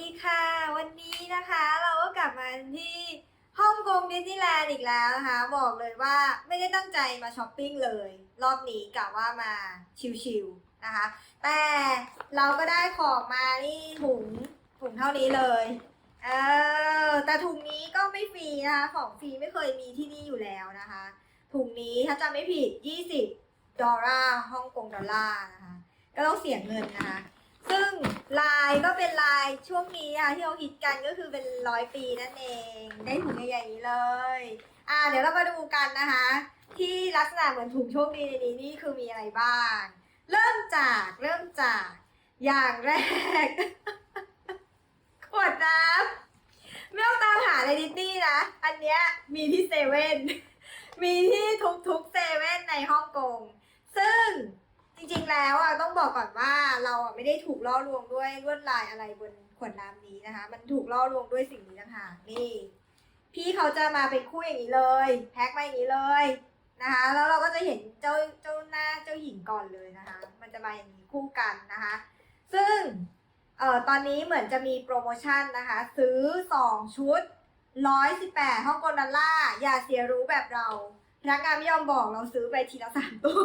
ดีค่ะ วันนี้นะคะเราก็กลับมาที่ฮ่องกงดิสนีย์แลนด์อีกแล้วนะคะ บอกเลยว่าไม่ได้ตั้งใจมาช้อปปิ้งเลย รอบนี้กะว่ามาชิลๆนะคะ แต่เราก็ได้ของมานี่ถุงถุงเท่านี้เลยเออแต่ถุงนี้ก็ไม่ฟรีนะคะ ของฟรีไม่เคยมีที่นี่อยู่แล้วนะคะ ถุงนี้ถ้าจำไม่ผิด 20 ดอลลาร์ฮ่องกงดอลลาร์นะคะ ก็ต้องเสียเงินนะคะ ซึ่งลายก็เป็นลายช่วงนี้อะที่เราฮิตกันก็คือเป็นร้อยปีนั่นเอง ได้ถุงใหญ่ๆนี้เลย อ่า เดี๋ยวเรามาดูกันนะคะ ที่ลักษณะเหมือนถุงโชคดีในนี้นี่คือมีอะไรบ้าง เริ่มจากเริ่มจากอย่างแรก ขวดน้ำไม่ต้องตามหาในดิสนีย์นะ อันเนี้ยมีที่เซเว่นมีที่ทุกๆเซเว่นในฮ่องกงซึ่ง จริงๆแล้วอะต้องบอกก่อนว่าเราอะไม่ได้ถูกล่อลวงด้วยลวดลายอะไรบนขวดน้ำนี้นะคะ มันถูกล่อลวงด้วยสิ่งนี้ต่างหากนี่ พี่เขาจะมาเป็นคู่อย่างนี้เลย แพ็คมาอย่างนี้เลยนะคะ แล้วเราก็จะเห็นเจ้าเจ้าหน้าเจ้าหญิงก่อนเลยนะคะ มันจะมาอย่างนี้คู่กันนะคะ ซึ่งเอ่อตอนนี้เหมือนจะมีโปรโมชั่นนะคะ ซื้อ 2 ชุด 118ฮ่องกงดอลลาร์อย่าเสียรู้แบบเราพนักงานไม่ยอมบอกเราซื้อไปทีละสามตัว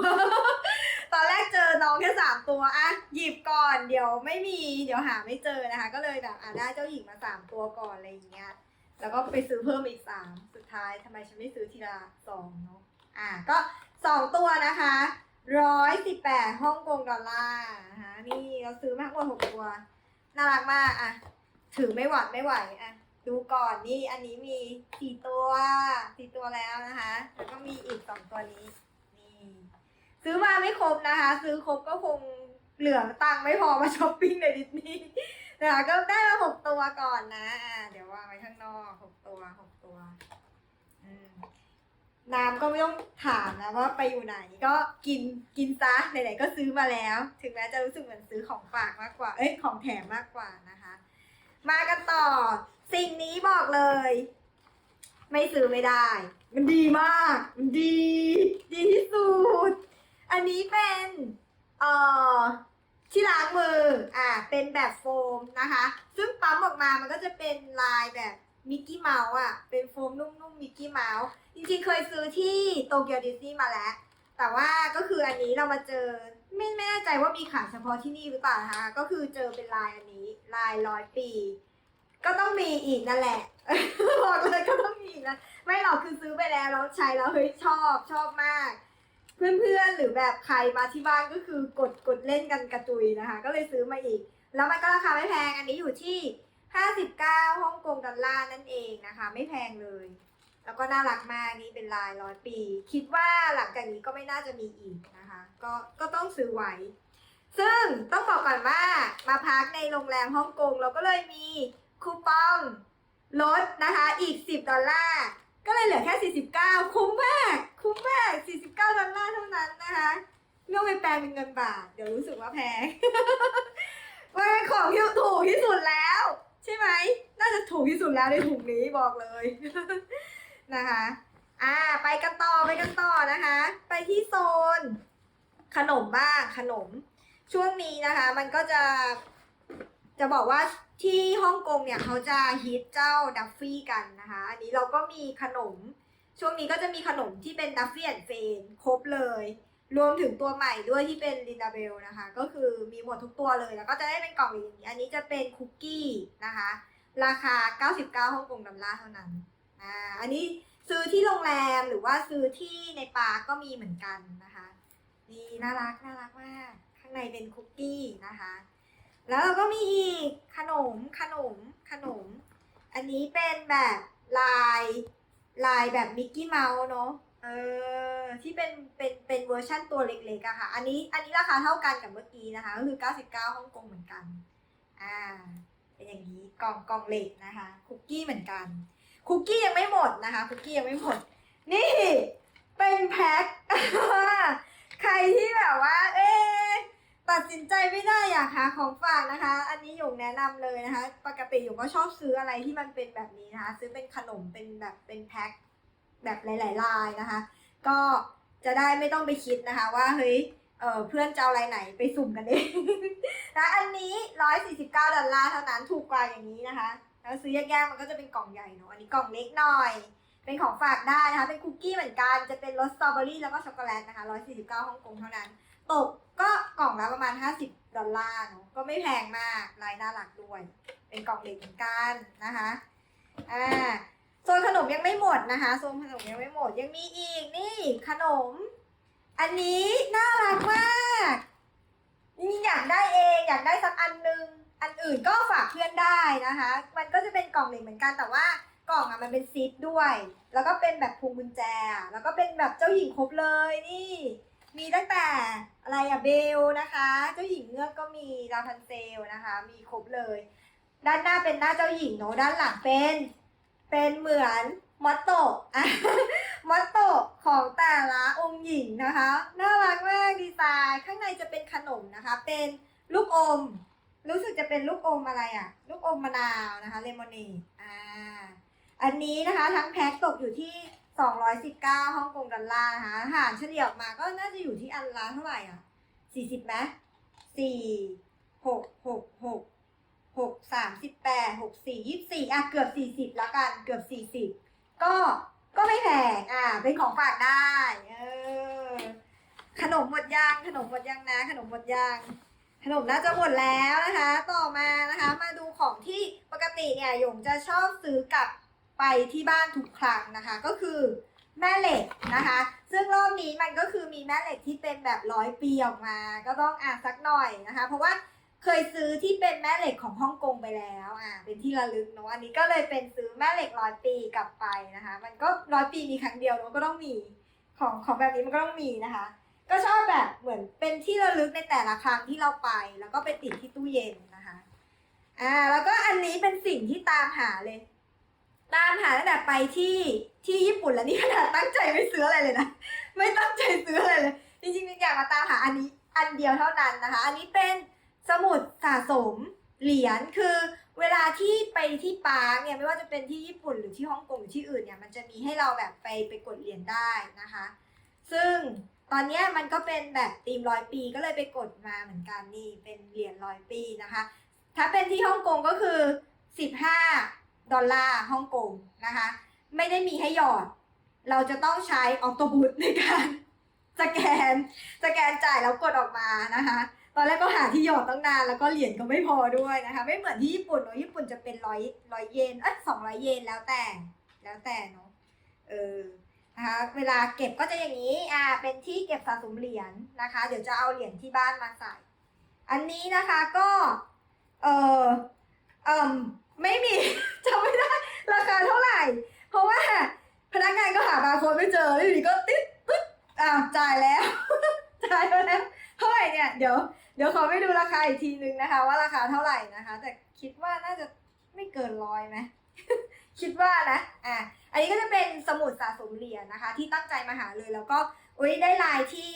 ตอนแรกเจอน้องแค่สามตัวอะหยิบก่อนเดี๋ยวไม่มีเดี๋ยวหาไม่เจอนะคะ ก็เลยแบบอะได้เจ้าหญิงมาสามตัวก่อนอะไรอย่างเงี้ยแล้วก็ไปซื้อเพิ่มอีกสามสุดท้ายทำไมฉันไม่ซื้อทีละสองเนาะอะก็สองตัวนะคะร้อยสิบแปดฮ่องกงดอลลาร์นะคะนี่เราซื้อมากกว่าหกตัวน่ารักมากอะถือไม่หวัดไม่ไหวอะดูก่อนนี่อันนี้มีสี่ตัวสี่ตัวแล้วนะคะ แล้วก็มีอีกสองตัวนี้ ซื้อมาไม่ครบนะคะ ซื้อครบก็คงเหลือตังค์ไม่พอมาช้อปปิ้งในดิสนีย์นะคะก็ได้มาหกตัวก่อนนะอ่าเดี๋ยววางไว้ข้างนอกหกตัวหกตัวน้ำก็ไม่ต้องถามนะว่าไปอยู่ไหนก็กินกินซะไหนๆก็ซื้อมาแล้ว ถึงแม้จะรู้สึกเหมือนซื้อของฝากมากกว่า เอ้ยของแถมมากกว่านะคะ มากันต่อ สิ่งนี้บอกเลย ไม่ซื้อไม่ได้ มันดีมาก มันดี ดีที่สุด อันนี้เป็นเอ่อที่ล้างมืออ่าเป็นแบบโฟมนะคะ ซึ่งปั๊มออกมามันก็จะเป็นลายแบบมิกกี้เมาส์อะ เป็นโฟมนุ่มๆมิกกี้เมาส์จริงๆเคยซื้อที่โตเกียวดิสนีย์มาแล้ว แต่ว่าก็คืออันนี้เรามาเจอไม่ไม่แน่ใจว่ามีขายเฉพาะที่นี่หรือเปล่านะคะก็คือเจอเป็นลายอันนี้ลายร้อยปี ก็ต้องมีอีกนั่นแหละ บอกเลยก็ต้องมีนะไม่หรอกคือซื้อไปแล้วแล้วใช้แล้วเฮ้ยชอบชอบมาก เพื่อนๆหรือแบบใครมาที่บ้านก็คือกดกดเล่นกันกระจุยนะคะ ก็เลยซื้อมาอีก แล้วมันก็ราคาไม่แพงอันนี้อยู่ที่ 59ฮ่องกงดอลลาร์นั่นเองนะคะ ไม่แพงเลย แล้วก็น่ารักมากนี่เป็นลายร้อยปี คิดว่าหลังจากนี้ก็ไม่น่าจะมีอีกนะคะ ก็ก็ต้องซื้อไว้ ซึ่งต้องบอกก่อนว่ามาพักในโรงแรมฮ่องกงเราก็เลยมีคูปองลดนะคะอีก 10 ดอลลาร์ ก็เลยเหลือแค่ 49 คุ้มมาก คุ้มมาก 49ดอลลาร์เท่านั้นนะคะไม่อไปแปลเป็นเงินบาท เดี๋ยวรู้สึกว่าแพงมันเป็นของที่ถูกที่สุดแล้ว ใช่ไหม น่าจะถูกที่สุดแล้วในถุงนี้บอกเลยนะคะ อ่า ไปกันต่อไปกันต่อนะคะ ไปที่โซน ขนมบ้างขนม ช่วงนี้นะคะ มันก็จะจะบอกว่า ที่ฮ่องกงเนี่ยเขาจะฮิตเจ้าดัฟฟี่กันนะคะ อันนี้เราก็มีขนม ช่วงนี้ก็จะมีขนมที่เป็นดัฟฟี่แอนเฟนครบเลย รวมถึงตัวใหม่ด้วยที่เป็นลินดาเบลนะคะ ก็คือมีหมดทุกตัวเลย แล้วก็จะได้เป็นกล่องอย่างนี้ อันนี้จะเป็นคุกกี้นะคะ ราคา 99ฮ่องกงดอลลาร์เท่านั้น อ่า อันนี้ซื้อที่โรงแรมหรือว่าซื้อที่ในปาร์กก็มีเหมือนกันนะคะ นี่น่ารักน่ารักมาก ข้างในเป็นคุกกี้นะคะ แล้วเราก็มีอีกขนมขนมขนม อันนี้เป็นแบบลายลายแบบมิกกี้เมาส์เนาะเออที่เป็นเป็นเป็นเวอร์ชั่นตัวเล็กๆอะค่ะ อันนี้อันนี้ราคาเท่ากันกับเมื่อกี้นะคะก็คือ 99ฮ่องกงเหมือนกันอ่าเป็นอย่างนี้กล่องกล่องเหล็กนะคะคุกกี้เหมือนกันคุกกี้ยังไม่หมดนะคะคุกกี้ยังไม่หมด นี่เป็นแพ็คใครที่แบบว่า เอ๊ ตัดสินใจไม่ได้อยากหาของฝากนะคะ อันนี้หยงแนะนำเลยนะคะ ปกติหยงก็ชอบซื้ออะไรที่มันเป็นแบบนี้นะคะ ซื้อเป็นขนมเป็นแบบเป็นแพ็คแบบหลายๆลายนะคะ ก็จะได้ไม่ต้องไปคิดนะคะว่าเฮ้ยเออเพื่อนจะเอาอะไรไหนไปสุ่มกันเองแล้วอันนี้ร้อยสี่สิบเก้าดอลลาร์เท่านั้นถูกกว่าอย่างนี้นะคะ แล้วซื้อแยกๆมันก็จะเป็นกล่องใหญ่เนอะอันนี้กล่องเล็กหน่อย เป็นของฝากได้นะคะ เป็นคุกกี้เหมือนกันจะเป็นรสสตรอเบอรี่แล้วก็ช็อกโกแลตนะคะร้อยสี่สิบเก้าฮ่องกงเท่านั้น ตกก็กล่องละประมาณห้าสิบดอลลาร์เนอะก็ไม่แพงมากลายน่ารักด้วย เป็นกล่องเล็กเหมือนกันนะคะอ่าโซนขนมยังไม่หมดนะคะโซนขนมยังไม่หมดยังมีอีกนี่ขนม อันนี้น่ารักมากนี่อยากได้เองอยากได้สักอันนึงอันอื่นก็ฝากเพื่อนได้นะคะ มันก็จะเป็นกล่องเหล็กเหมือนกันแต่ว่ากล่องอะมันเป็นซิปด้วย แล้วก็เป็นแบบพวงกุญแจ แล้วก็เป็นแบบเจ้าหญิงครบเลยนี่ มีตั้งแต่อะไรอะเบลนะคะ เจ้าหญิงเงือกก็มีลาพันเซลนะคะ มีครบเลย ด้านหน้าเป็นหน้าเจ้าหญิงเนอะด้านหลังเป็น เป็นเหมือนมอตโตะมอตโตะของแต่ละองค์หญิงนะคะน่ารักมากดีไซน์ข้างในจะเป็นขนมนะคะ เป็นลูกอม รู้สึกจะเป็นลูกอมอะไรอะลูกอมมะนาวนะคะเลมอนเนดอ่าอันนี้นะคะทั้งแพ็คตกอยู่ที่ 219ฮ่องกงดอลลาร์นะคะอาหารเฉลี่ยออกมาก็น่าจะอยู่ที่อันละเท่าไหร่อะ 40ไหมสี่หกหกหกหกสามสิบแปดหกสี่ยี่สี่อะเกือบสี่สิบละกัน เกือบสี่สิบก็ก็ไม่แพงอะ เป็นของฝากได้ เออ ขนมหมดยังขนมหมดยังนะ ขนมหมดยังขนมน่าจะหมดแล้วนะคะ ต่อมานะคะ มาดูของที่ปกติเนี่ยหยงจะชอบซื้อกับ ไปที่บ้านทุกครั้งนะคะ ก็คือแม่เหล็กนะคะ ซึ่งรอบนี้มันก็คือมีแม่เหล็กที่เป็นแบบร้อยปีออกมา ก็ต้องอ่านสักหน่อยนะคะ เพราะว่าเคยซื้อที่เป็นแม่เหล็กของฮ่องกงไปแล้วอ่าเป็นที่ระลึกเนาะอันนี้ก็เลยเป็นซื้อแม่เหล็กร้อยปีกลับไปนะคะ มันก็ร้อยปีมีครั้งเดียวเนาะก็ต้องมีของของแบบนี้มันก็ต้องมีนะคะ ก็ชอบแบบเหมือนเป็นที่ระลึกในแต่ละครั้งที่เราไป แล้วก็ไปติดที่ตู้เย็นนะคะอ่าแล้วก็อันนี้เป็นสิ่งที่ตามหาเลย ตามหาตั้งแต่ไปที่ที่ญี่ปุ่นแล้วนี่ขนาดตั้งใจไม่ซื้ออะไรเลยนะ ไม่ตั้งใจซื้ออะไรเลย จริงๆอยากมาตามหาอันนี้อันเดียวเท่านั้นนะคะ อันนี้เป็นสมุดสะสมเหรียญคือเวลาที่ไปที่ปาร์กเนี่ยไม่ว่าจะเป็นที่ญี่ปุ่นหรือที่ฮ่องกงหรือที่อื่นเนี่ยมันจะมีให้เราแบบไปไปกดเหรียญได้นะคะ ซึ่งตอนนี้มันก็เป็นแบบธีมร้อยปีก็เลยไปกดมาเหมือนกันนี่เป็นเหรียญร้อยปีนะคะ ถ้าเป็นที่ฮ่องกงก็คือ 15 ดอลลาร์ฮ่องกงนะคะ ไม่ได้มีให้หยอด เราจะต้องใช้ออโตบุสในการสแกนสแกนจ่ายแล้วกดออกมานะคะ ตอนแรกก็หาที่หยอดตั้งนานแล้วก็เหรียญก็ไม่พอด้วยนะคะ ไม่เหมือนที่ญี่ปุ่นเนาะญี่ปุ่นจะเป็นร้อยร้อยเยนเอ้ยสองร้อยเยนแล้วแต่แล้วแต่เนาะเออนะคะเวลาเก็บก็จะอย่างนี้อ่าเป็นที่เก็บสะสมเหรียญนะคะ เดี๋ยวจะเอาเหรียญที่บ้านมาใส่ อันนี้นะคะก็เออเอ่ม ไม่มี จำไม่ได้ ราคาเท่าไหร่ เพราะว่าพนักงานก็หาบาร์โค้ดไม่เจอแล้วอยู่ดีก็ติ๊ดปึ๊ดอ่าจ่ายแล้ว จ่ายแล้ว เท่าไหร่เนี่ย เดี๋ยว เดี๋ยวขอไปดูราคาอีกทีนึงนะคะ ว่าราคาเท่าไหร่นะคะ แต่คิดว่าน่าจะไม่เกินร้อยไหมคิดว่านะ อะ อันนี้ก็จะเป็นสมุดสะสมเหรียญนะคะ ที่ตั้งใจมาหาเลยแล้วก็อุ้ยได้ลายที่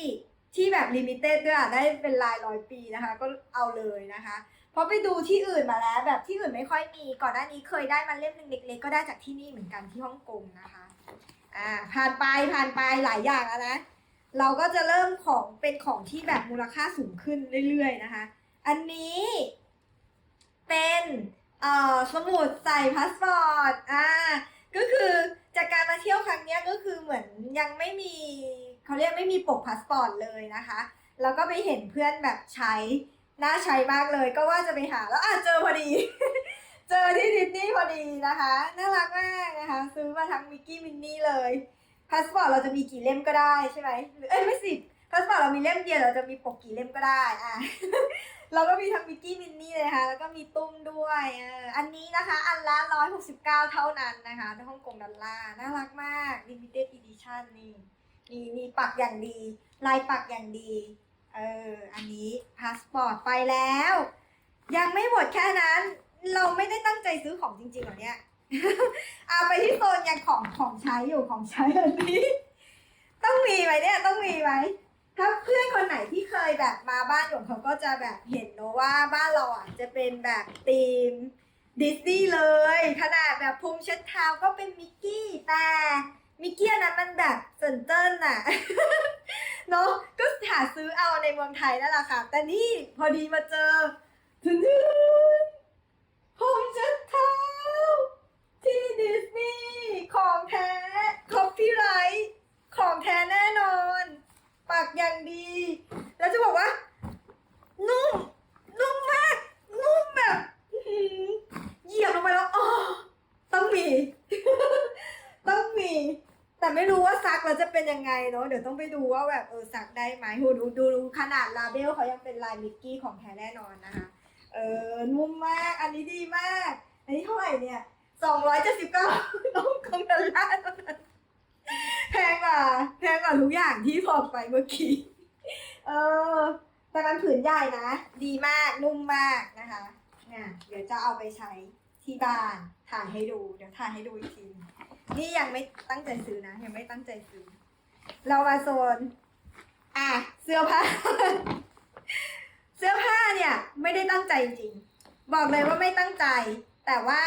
ที่แบบลิมิเต็ดด้วยอะได้เป็นลายร้อยปีนะคะ ก็เอาเลยนะคะ เพราะไปดูที่อื่นมาแล้ว แบบที่อื่นไม่ค่อยมี ก่อนหน้านี้เคยได้มาเล่มหนึ่งเล็กๆก็ได้จากที่นี่เหมือนกันที่ฮ่องกงนะคะอ่าผ่านไปผ่านไปหลายอย่างแล้วนะเราก็จะเริ่มของเป็นของที่แบบมูลค่าสูงขึ้นเรื่อยๆนะคะ อันนี้เป็นเอ่อสมุดใส่พาสปอร์ตอ่าก็คือจากการมาเที่ยวครั้งนี้ก็คือเหมือนยังไม่มีเขาเรียกไม่มีปกพาสปอร์ตเลยนะคะ แล้วก็ไปเห็นเพื่อนแบบใช้ น่าใช้มากเลยก็ว่าจะไปหาแล้วอะเจอพอดี เจอที่ดิสนีย์พอดีนะคะน่ารักมากนะคะ ซื้อมาทั้งมิกกี้มินนี่เลยพาสปอร์ตเราจะมีกี่เล่มก็ได้ใช่ไหมหรือเอ้ยไม่สิพาสปอร์ตเรามีเล่มเดียวเราจะมีปกกี่เล่มก็ได้อะเราก็มีทั้งมิกกี้มินนี่เลยนะคะแล้วก็มีตุ้มด้วยเอออันนี้นะคะ อันละ169เก้าเท่านั้นนะคะในฮ่องกงดอลลาร์น่ารักมาก limited edition นี่มีมีปักอย่างดี ลายปักอย่างดี เออ อันนี้พาสปอร์ตไปแล้ว ยังไม่หมดแค่นั้น เราไม่ได้ตั้งใจซื้อของจริงๆหรอเนี่ยเอาไปที่โซนยังของของใช้อยู่ของใช้อันนี้ ต้องมีไหมเนี่ยต้องมีไหมถ้าเพื่อนคนไหนที่เคยแบบมาบ้านหยงเขาก็จะแบบเห็นเนะว่าบ้านเราอะจะเป็นแบบธีมดิสนีย์เลย ขนาดแบบภูมิเช็ดเท้าก็เป็นมิกกี้แต่ มิกกี้อันนั้นมันแบบเซนเจิ้นน่ะ เนาะก็หาซื้อเอาในเมืองไทยนั่นแหละค่ะ แต่นี่พอดีมาเจอถึงผมจะเท้าที่ดิสนีย์ของแท้คอปปี้ไรท์ของแท้แน่นอน ปักอย่างดี แล้วจะบอกว่า นุ่ม นุ่มมาก นุ่มแบบเหยียบลงไปแล้วอ๋อต้องมี ต้องมี แต่ไม่รู้ว่าซักแล้วจะเป็นยังไงเนาะเดี๋ยวต้องไปดูว่าแบบเออซักได้ไหมดูดูดูดูขนาดลาเบลเขายังเป็นลายมิกกี้ของแท้แน่นอนนะคะเออนุ่มมากอันนี้ดีมาก อันนี้เท่าไหร่เนี่ยสองร้อยเจ็ดสิบเก้าน้องคอมดอลลาร์เท่านั้นแพงกว่าแพงกว่าทุกอย่างที่บอกไปเมื่อกี้เออแต่มันผืนใหญ่นะ ดีมากนุ่มมากนะคะเนี่ยเดี๋ยวจะเอาไปใช้ที่บ้านถ่ายให้ดู เดี๋ยวถ่ายให้ดูอีกที นี่ยังไม่ตั้งใจซื้อนะ ยังไม่ตั้งใจซื้อ เรามาโซน อะ เสื้อผ้า เสื้อผ้าเนี่ย ไม่ได้ตั้งใจจริง บอกเลยว่าไม่ตั้งใจ แต่ว่า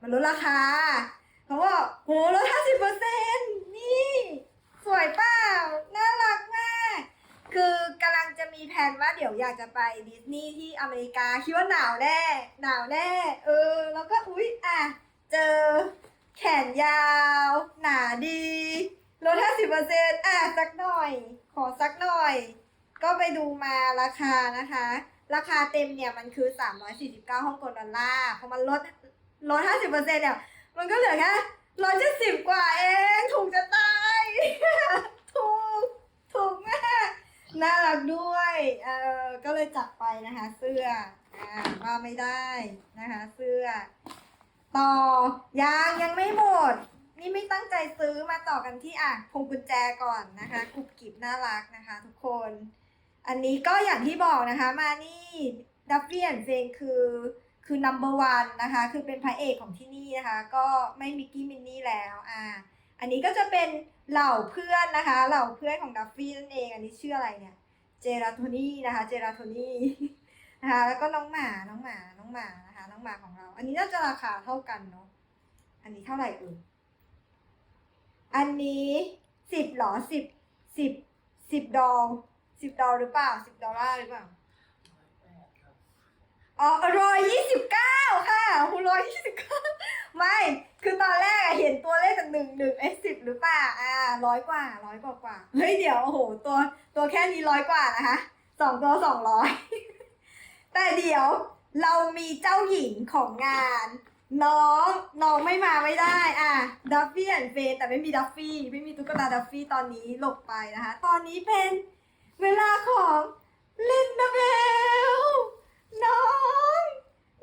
มันลดราคาเขาบอกโหลดห้าสิบเปอร์เซ็นนี่ สวยเปล่า น่ารักมาก คือกำลังจะมีแผนว่าเดี๋ยวอยากจะไปดิสนีย์ที่อเมริกา คิดว่าหนาวแน่ หนาวแน่ เออ แล้วก็อุ๊ย อะ เจอ แขนยาว หนาดี ลดห้าสิบเปอร์เซ็นอะสักหน่อย ขอสักหน่อย ก็ไปดูมาราคานะคะ ราคาเต็มเนี่ยมันคือ 349ฮ่องกงดอลลาร์พอมันลดลด 50%เนี่ย มันก็เหลือแค่ร้อยเจ็ดสิบกว่าเอง ถูกจะตาย ถูก ถูกมาก น่ารักด้วย เออก็เลยจัดไปนะคะ เสื้อ อ่าว่าไม่ได้นะคะ เสื้อ ต่อ ยังยังไม่หมด นี่ไม่ตั้งใจซื้อมาต่อกันที่อะพวงกุญแจก่อนนะคะกรุบกริบน่ารักนะคะ ทุกคน อันนี้ก็อย่างที่บอกนะคะ มานี่ดัฟเฟียนเฟนคือคือ number one นะคะ คือเป็นพระเอกของที่นี่นะคะ ก็ไม่มิกกี้มินนี่แล้ว อ่า อันนี้ก็จะเป็นเหล่าเพื่อนนะคะ เหล่าเพื่อนของดัฟฟี่นั่นเอง อันนี้ชื่ออะไรเนี่ย เจราโทนี่นะคะ เจราโทนี่นะคะ แล้วก็น้องหมา น้องหมา น้องหมา นะคะน้องหมาของเรา อันนี้น่าจะราคาเท่ากันเนาะอันนี้เท่าไหร่เอ่ยอันนี้สิบหรอสิบสิบสิบดอลสิบดอลหรือเปล่าสิบดอลลาร์หรือเปล่าอ๋อร้อยยี่สิบเก้าค่ะหูร้อยยี่สิบเก้าไม่ คือตอนแรกเห็นตัวเลขจากหนึ่งหนึ่งไอ้สิบหรือเปล่าอ่าร้อยกว่าร้อยกว่ากว่าเฮ้ยเดี๋ยวโอ้โหตัวตัวแค่นี้ร้อยกว่านะคะสองตัวสองร้อยแต่เดี๋ยว เรามีเจ้าหญิงของงาน น้องน้องไม่มาไม่ได้ อะดัฟฟี่แอนเฟนแต่ไม่มีดัฟฟี่ไม่มีตุ๊กตาดัฟฟี่ตอนนี้หลบไปนะคะ ตอนนี้เป็นเวลาของลินดาเบลน้อง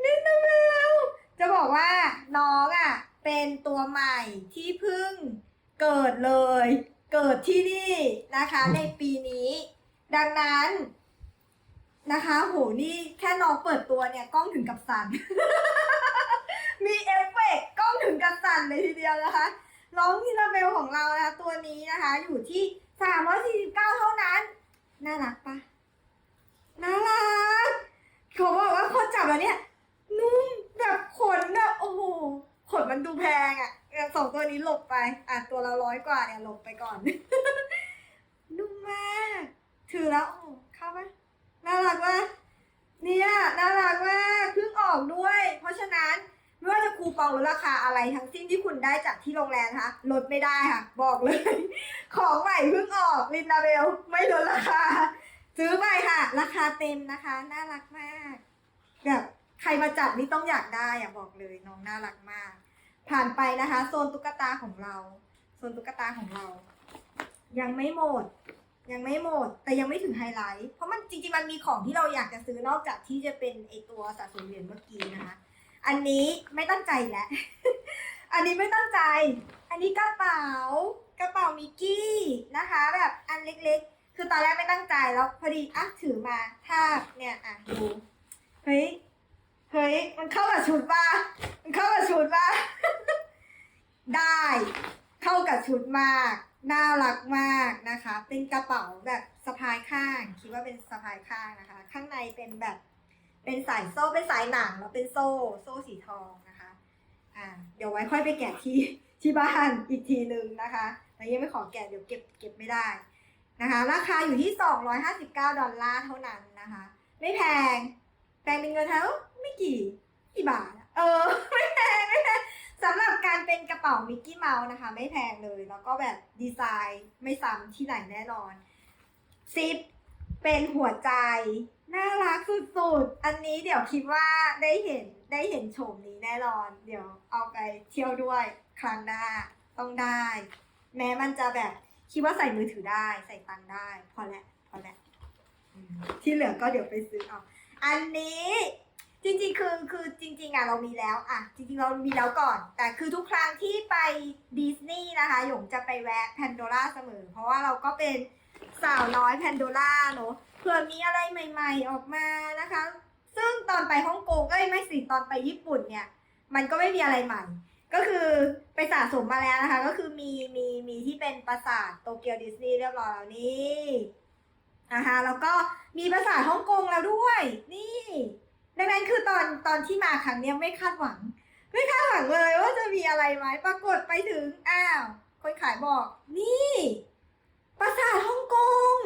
ลินดาเบลจะบอกว่าน้องอะเป็นตัวใหม่ที่เพิ่งเกิดเลย เกิดที่นี่นะคะในปีนี้ ดังนั้น นะคะ โห นี่แค่น้องเปิดตัวเนี่ยกล้องถึงกับสั่น มีเอฟเฟกต์กล้องถึงกับสั่นเลยทีเดียวนะคะ น้องมิราเบลของเรานะคะตัวนี้นะคะ อยู่ที่349เท่านั้น น่ารักปะน่ารักเขาบอกว่าคนจับแล้วเนี่ย นุ่มแบบขนแบบโอ้โหขนมันดูแพงอะ่ะสองตัวนี้หลบไป อะตัวละร้อยกว่าเนี่ยหลบไปก่อน นุ่มมาก ถือแล้วโอ้เข้าปะ น่ารักปะเนี่ยน่ารักมากเพิ่งออกด้วย เพราะฉะนั้นไม่ว่าจะคูปองหรือราคาอะไรทั้งสิ้นที่คุณได้จากที่โรงแรมนะคะลดไม่ได้ค่ะ บอกเลย ของใหม่เพิ่งออกลินดาเบลไม่ลดราคา ซื้อไปค่ะ ราคาเต็มนะคะ น่ารักมากแบบใครมาจับนี่ต้องอยากได้อะบอกเลยน้องน่ารักมาก ผ่านไปนะคะ โซนตุ๊กตาของเรา โซนตุ๊กตาของเรา ยังไม่หมด ยังไม่หมด แต่ยังไม่ถึงไฮไลท์ เพราะมันจริงๆ มันมีของที่เราอยากจะซื้อนอกจากที่จะเป็นไอตัวสะสมเหรียญเมื่อกี้นะคะ อันนี้ไม่ตั้งใจแล้ว อันนี้ไม่ตั้งใจ อันนี้กระเป๋ากระเป๋ามิกกี้นะคะ แบบอันเล็กๆ คือตอนแรกไม่ตั้งใจแล้วพอดีอะถือมาถ้าเนี่ยอะดูเฮ้ยเฮ้ยมันเข้ากับชุดป่ะมันเข้ากับชุดป่ะได้ เข้ากับชุดมาก น่ารักมากนะคะ เป็นกระเป๋าแบบสะพายข้าง คิดว่าเป็นสะพายข้างนะคะ ข้างในเป็นแบบเป็นสายโซ่เป็นสายหนังแล้วเป็นโซ่โซ่สีทองนะคะอ่าเดี๋ยวไว้ค่อยไปแกะที่ที่บ้านอีกทีหนึ่งนะคะแต่ยังไม่ขอแกะเดี๋ยวเก็บเก็บไม่ได้นะคะ ราคาอยู่ที่ 259 ดอลลาร์เท่านั้นนะคะ ไม่แพงแพงเป็นเงินไทยไม่กี่กี่บาท เออ เป็นกระเป๋ามิกกี้เมาส์นะคะ ไม่แพงเลย แล้วก็แบบดีไซน์ไม่ซ้ำที่ไหนแน่นอนซิปเป็นหัวใจ น่ารักสุดๆ อันนี้เดี๋ยวคิดว่าได้เห็นได้เห็นโฉมนี้แน่นอน เดี๋ยวเอาไปเที่ยวด้วยครั้งหน้าต้องได้ แม้มันจะแบบคิดว่าใส่มือถือได้ใส่ตังค์ได้ พอแล้วพอแล้วที่เหลือก็เดี๋ยวไปซื้อเอาอันนี้ จริงๆ คือคือจริงๆอะเรามีแล้วอะจริงๆเรามีแล้วก่อน แต่คือทุกครั้งที่ไปดิสนีย์นะคะหยงจะไปแวะแพนโดร่าเสมอ เพราะว่าเราก็เป็นสาวน้อยแพนโดร่าเนอะเผื่อมีอะไรใหม่ๆออกมานะคะ ซึ่งตอนไปฮ่องกงก็ไม่สิตอนไปญี่ปุ่นเนี่ย มันก็ไม่มีอะไรใหม่ ก็คือไปสะสมมาแล้วนะคะ ก็คือมีมีมีที่เป็นปราสาทโตเกียวดิสนีย์เรียบร้อยแล้วนี่นะคะแล้วก็มีปราสาทฮ่องกงแล้วด้วย นี่ ดังนั้นคือตอนตอนที่มาครั้งเนี้ยไม่คาดหวัง ไม่คาดหวังเลยว่าจะมีอะไรไหมปรากฏไปถึงอ้าว คนขายบอก นี่ปราสาทฮ่องกง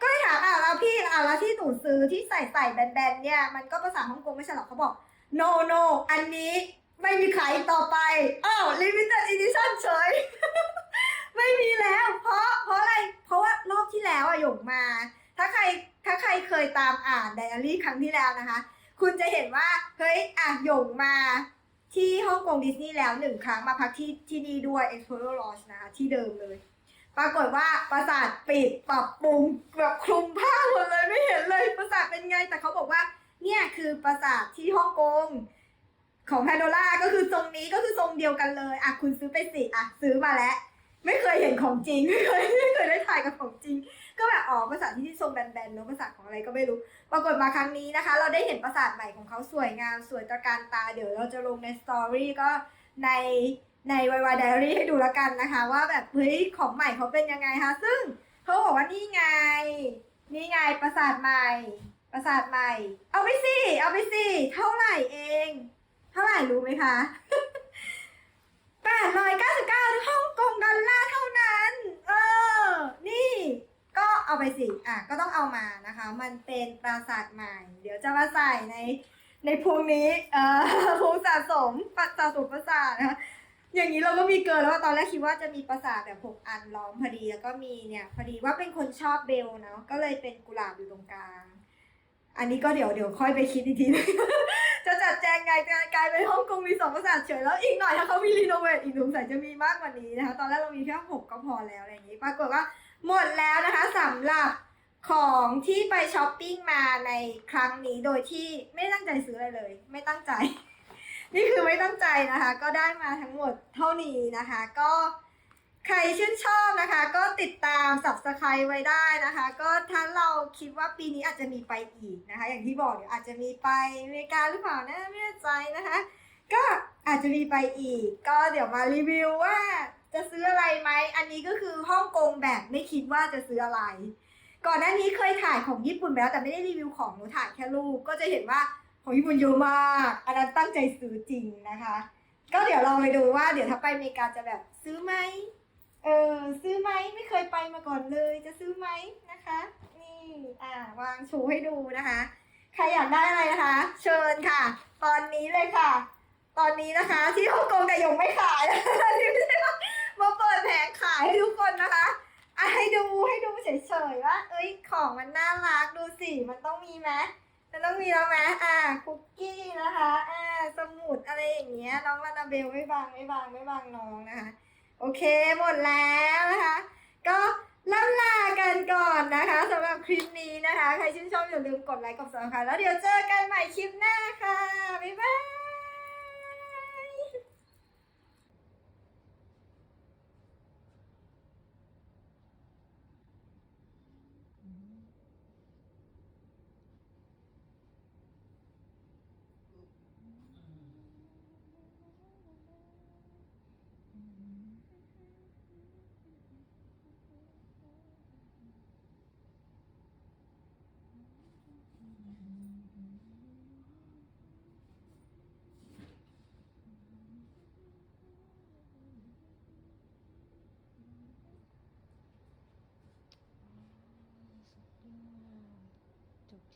ก็เลยถามอ่าวแล้วพี่อ่าวแล้วที่หนูซื้อที่ใส่ใส่แบนๆเนี่ย มันก็ปราสาทฮ่องกงไม่ใช่หรอเขาบอก no no อันนี้ไม่มีขายต่อไปอ้าว limited edition เฉย ไม่มีแล้ว เพราะเพราะอะไร เพราะว่ารอบที่แล้วอะหยกมา ถ้าใครถ้าใครเคยตามอ่านไดอารี่ครั้งที่แล้วนะคะ คุณจะเห็นว่าเฮ้ยอะหยงมาที่ฮ่องกงดิสนีย์แล้วหนึ่งครั้งมาพักที่ที่นี่ด้วย Explorer Lodge นะคะที่เดิมเลย ปรากฏว่าปราสาทปิดปรับปรุงแบบคลุมผ้าหมดเลยไม่เห็นเลยปราสาทเป็นไง แต่เขาบอกว่า เนี่ยคือปราสาทที่ฮ่องกงของแพนโดล่าก็คือทรงนี้ก็คือทรงเดียวกันเลยอะคุณซื้อไปสิอะซื้อมาแล้ว ไม่เคยเห็นของจริง ไม่เคยไม่เคยได้ถ่ายกับของจริง ก็แบบอ๋อปราสาทที่ที่ทรงแบนๆเนอะปราสาทของอะไรก็ไม่รู้ ปรากฏมาครั้งนี้นะคะ เราได้เห็นปราสาทใหม่ของเขาสวยงามสวยตระการตาเดี๋ยวเราจะลงในสตอรี่ก็ในในวายวายไดอารี่ให้ดูแล้วกันนะคะ ว่าแบบเฮ้ยของใหม่เขาเป็นยังไงคะซึ่งเขาบอกว่านี่ไง นี่ไงปราสาทใหม่ ปราสาทใหม่ เอาไปสิเอาไปสิเท่าไหร่เอง เท่าไหร่รู้ไหมคะแปดร้อยเก้าสิบเก้าฮ่องกงดอลลาร์เท่านั้น เออ นี่ เอาไปสิอะก็ต้องเอามานะคะ มันเป็นปราสาทใหม่ เดี๋ยวจะมาใส่ในในพวงนี้เอ่อพวงสะสมปัสะสมปราสาทนะคะอย่างนี้เราก็มีเกินแล้วตอนแรกคิดว่าจะมีปราสาทแบบหกอันล้อมพอดีแล้วก็มีเนี่ยพอดีว่าเป็นคนชอบเบลเนาะก็เลยเป็นกุหลาบอยู่ตรงกลาง อันนี้ก็เดี๋ยวเดี๋ยวค่อยไปคิดอีกทีนึงจะจัดแจงไงกลายเป็นฮ่องกงมีสองปราสาทเฉยแล้วอีกหน่อยถ้าเขามีรีโนเวทอีกสงสัยจะมีมากกว่านี้นะคะตอนแรกเรามีแค่หกก็พอแล้วอะไรอย่างนี้ปรากฏว่า หมดแล้วนะคะสำหรับของที่ไปช้อปปิ้งมาในครั้งนี้โดยที่ไม่ตั้งใจซื้ออะไรเลย ไม่ตั้งใจ นี่คือไม่ตั้งใจนะคะ ก็ได้มาทั้งหมดเท่านี้นะคะ ก็ใครชื่นชอบนะคะ ก็ติดตาม subscribe ไว้ได้นะคะ ก็ถ้าเราคิดว่าปีนี้อาจจะมีไปอีกนะคะ อย่างที่บอกเดี๋ยวอาจจะมีไปอเมริกาหรือเปล่านะไม่แน่ใจนะคะ ก็อาจจะมีไปอีก ก็เดี๋ยวมารีวิวว่า จะซื้ออะไรไหม อันนี้ก็คือฮ่องกงแบบไม่คิดว่าจะซื้ออะไร ก่อนหน้านี้เคยถ่ายของญี่ปุ่นไปแล้วแต่ไม่ได้รีวิวของหนูถ่ายแค่รูปก็จะเห็นว่าของญี่ปุ่นเยอะมากอันนั้นตั้งใจซื้อจริงนะคะ ก็เดี๋ยวลองไปดูว่าเดี๋ยวถ้าไปอเมริกาจะแบบซื้อไหมเออซื้อไหมไม่เคยไปมาก่อนเลย จะซื้อไหมนะคะ นี่อ่าวางโชว์ให้ดูนะคะ ใครอยากได้อะไรนะคะ เชิญค่ะ ตอนนี้เลยค่ะ ตอนนี้นะคะ ที่ฮ่องกงแต่ยงไม่ขายที่ แผงขายให้ทุกคนนะคะอะให้ดูให้ดูเฉยๆว่า เอ้ยของมันน่ารักดูสิมันต้องมีไหมมันต้องมีแล้วไหมอ่าคุกกี้นะคะอ่าสมุดอะไรอย่างเงี้ยน้องลานาเบลไม่บางไม่บางไม่บางน้องนะคะ โอเคหมดแล้วนะคะ ก็ล่ำลากันก่อนนะคะสำหรับคลิปนี้นะคะ ใครชื่นชอบอย่าลืมกดไลค์กดซับสไครต์แล้วเดี๋ยวเจอกันใหม่คลิปหน้าค่ะ บ๊ายบาย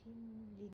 ที่ดิน